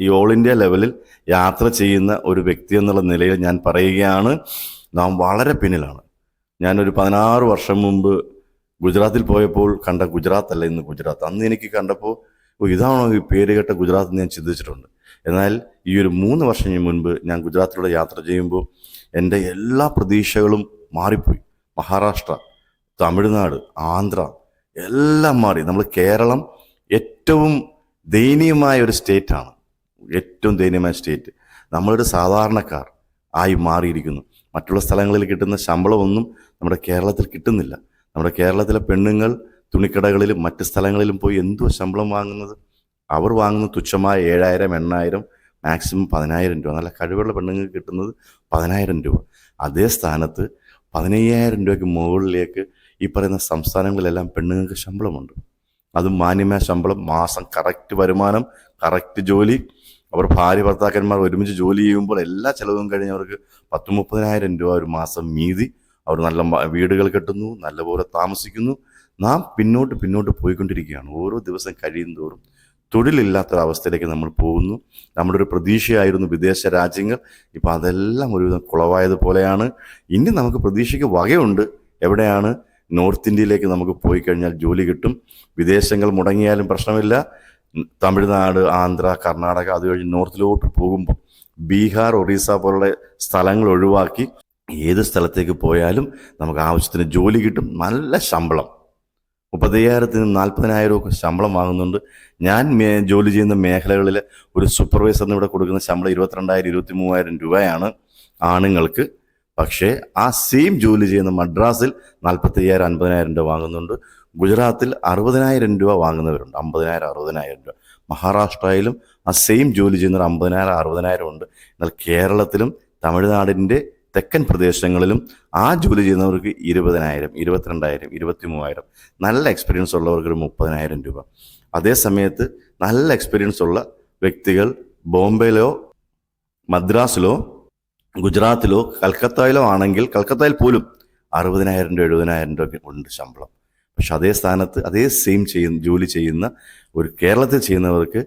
ഈ all India ലെവലിൽ യാത്ര ചെയ്യുന്ന ഒരു വ്യക്തി എന്നുള്ള നിലയിൽ ഞാൻ പറയുകയാണ്. നാം വളരെ പിന്നിലാണ്. ഞാനൊരു പതിനാറ് വർഷം മുമ്പ് ഗുജറാത്തിൽ പോയപ്പോൾ കണ്ട ഗുജറാത്ത് അല്ല ഇന്ന് ഗുജറാത്ത്. അന്ന് എനിക്ക് കണ്ടപ്പോൾ ഇതാണോ ഈ പേര് കേട്ട ഗുജറാത്ത് ഞാൻ ചിന്തിച്ചിട്ടുണ്ട്. എന്നാൽ ഈ ഒരു മൂന്ന് വർഷം മുൻപ് ഞാൻ ഗുജറാത്തിലൂടെ യാത്ര ചെയ്യുമ്പോൾ എന്റെ എല്ലാ പ്രതീക്ഷകളും മാറിപ്പോയി. മഹാരാഷ്ട്ര തമിഴ്നാട് ആന്ധ്ര എല്ലാം മാറി. നമ്മൾ കേരളം ഏറ്റവും ദയനീയമായ ഒരു സ്റ്റേറ്റാണ്. ഏറ്റവും ദയനീയമായ സ്റ്റേറ്റ്. നമ്മളൊരു സാധാരണക്കാർ ആയി മാറിയിരിക്കുന്നു. മറ്റുള്ള സ്ഥലങ്ങളിൽ കിട്ടുന്ന ശമ്പളമൊന്നും നമ്മുടെ കേരളത്തിൽ കിട്ടുന്നില്ല. നമ്മുടെ കേരളത്തിലെ പെണ്ണുങ്ങൾ തുണിക്കടകളിലും മറ്റ് സ്ഥലങ്ങളിലും പോയി എന്തോ ശമ്പളം വാങ്ങുന്നത്? അവർ വാങ്ങുന്ന തുച്ഛമായ ഏഴായിരം എണ്ണായിരം മാക്സിമം പതിനായിരം രൂപ. നല്ല കഴിവുള്ള പെണ്ണുങ്ങൾക്ക് കിട്ടുന്നത് പതിനായിരം രൂപ. അതേ സ്ഥാനത്ത് പതിനയ്യായിരം രൂപയ്ക്ക് മുകളിലേക്ക് ഈ പറയുന്ന സംസ്ഥാനങ്ങളിലെല്ലാം പെണ്ണുങ്ങൾക്ക് ശമ്പളമുണ്ട്. അതും മാന്യമായ ശമ്പളം മാസം കറക്റ്റ് വരുമാനം കറക്റ്റ് ജോലി അവർ ഭാര്യ ഭർത്താക്കന്മാർ ഒരുമിച്ച് ജോലി ചെയ്യുമ്പോൾ എല്ലാ ചിലവും കഴിഞ്ഞ് അവർക്ക് പത്ത് മുപ്പതിനായിരം രൂപ ഒരു മാസം മീതി. അവർ നല്ല വീടുകൾ കെട്ടുന്നു നല്ലപോലെ താമസിക്കുന്നു. നാം പിന്നോട്ട് പിന്നോട്ട് പോയിക്കൊണ്ടിരിക്കുകയാണ്. ഓരോ ദിവസം കഴിയും തോറും തൊഴിലില്ലാത്തൊരവസ്ഥയിലേക്ക് നമ്മൾ പോകുന്നു. നമ്മുടെ ഒരു പ്രതീക്ഷയായിരുന്നു വിദേശ രാജ്യങ്ങൾ. ഇപ്പം അതെല്ലാം ഒരുവിധം കുളവായതുപോലെയാണ് ഇനി നമുക്ക് പ്രതീക്ഷയ്ക്ക് വകയുണ്ട്. എവിടെയാണ്? നോർത്ത് ഇന്ത്യയിലേക്ക് നമുക്ക് പോയി കഴിഞ്ഞാൽ ജോലി കിട്ടും. വിദേശങ്ങൾ മുടങ്ങിയാലും പ്രശ്നമില്ല. തമിഴ്നാട് ആന്ധ്ര കർണാടക അത് കഴിഞ്ഞ് നോർത്തിലോട്ട് പോകുമ്പോൾ ബീഹാർ ഒറീസ പോലുള്ള സ്ഥലങ്ങൾ ഒഴിവാക്കി ഏത് സ്ഥലത്തേക്ക് പോയാലും നമുക്ക് ആവശ്യത്തിന് ജോലി കിട്ടും. നല്ല ശമ്പളം. മുപ്പത്തയ്യായിരത്തിന് നാൽപ്പതിനായിരം ഒക്കെ ശമ്പളം വാങ്ങുന്നുണ്ട്. ഞാൻ ജോലി ചെയ്യുന്ന മേഖലകളിൽ ഒരു സൂപ്പർവൈസറിന് ഇവിടെ കൊടുക്കുന്ന ശമ്പളം ഇരുപത്തിരണ്ടായിരം ഇരുപത്തി മൂവായിരം രൂപയാണ് ആണുങ്ങൾക്ക്. പക്ഷേ ആ സെയിം ജോലി ചെയ്യുന്ന മദ്രാസിൽ നാൽപ്പത്തയ്യായിരം അൻപതിനായിരം രൂപ വാങ്ങുന്നുണ്ട്. ഗുജറാത്തിൽ അറുപതിനായിരം രൂപ വാങ്ങുന്നവരുണ്ട്. അമ്പതിനായിരം അറുപതിനായിരം രൂപ. മഹാരാഷ്ട്രയിലും ആ സെയിം ജോലി ചെയ്യുന്നവർ അമ്പതിനായിരം അറുപതിനായിരം ഉണ്ട്. എന്നാൽ കേരളത്തിലും തമിഴ്നാടിന്റെ തെക്കൻ പ്രദേശങ്ങളിലും ആ ജോലി ചെയ്യുന്നവർക്ക് ഇരുപതിനായിരം ഇരുപത്തിരണ്ടായിരം ഇരുപത്തി മൂവായിരം നല്ല എക്സ്പീരിയൻസ് ഉള്ളവർക്ക് ഒരു മുപ്പതിനായിരം രൂപ. അതേ സമയത്ത് നല്ല എക്സ്പീരിയൻസ് ഉള്ള വ്യക്തികൾ ബോംബെയിലോ മദ്രാസിലോ ഗുജറാത്തിലോ കൽക്കത്തയിലോ ആണെങ്കിൽ കൽക്കത്തയിൽ പോലും അറുപതിനായിരം രൂപ എഴുപതിനായിരം രൂപ ഉണ്ട് ശമ്പളം. പക്ഷെ അതേ സ്ഥാനത്ത് അതേ സെയിം ചെയ്യുന്ന ജോലി ചെയ്യുന്ന ഒരു കേരളത്തിൽ ചെയ്യുന്നവർക്ക്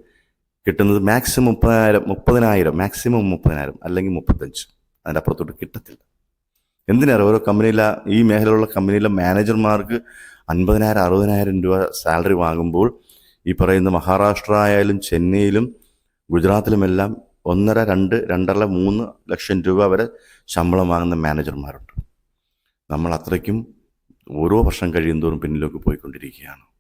കിട്ടുന്നത് മാക്സിമം മുപ്പതിനായിരം മുപ്പതിനായിരം മാക്സിമം മുപ്പതിനായിരം അല്ലെങ്കിൽ മുപ്പത്തഞ്ച്. അതിന്റെ അപ്പുറത്തോട്ട് കിട്ടത്തില്ല. എന്തിനാണ് ഓരോ കമ്പനിയിലെ ഈ മേഖലയിലുള്ള കമ്പനിയിലെ മാനേജർമാർക്ക് അൻപതിനായിരം അറുപതിനായിരം രൂപ സാലറി വാങ്ങുമ്പോൾ ഈ പറയുന്ന മഹാരാഷ്ട്ര ആയാലും ചെന്നൈയിലും ഗുജറാത്തിലുമെല്ലാം ഒന്നര രണ്ട് രണ്ടര മൂന്ന് ലക്ഷം രൂപ വരെ ശമ്പളം വാങ്ങുന്ന മാനേജർമാരുണ്ട്. നമ്മൾ അത്രയ്ക്കും ഓരോ വർഷം കഴിയും തോറും പിന്നിലേക്ക് പോയിക്കൊണ്ടിരിക്കുകയാണ്.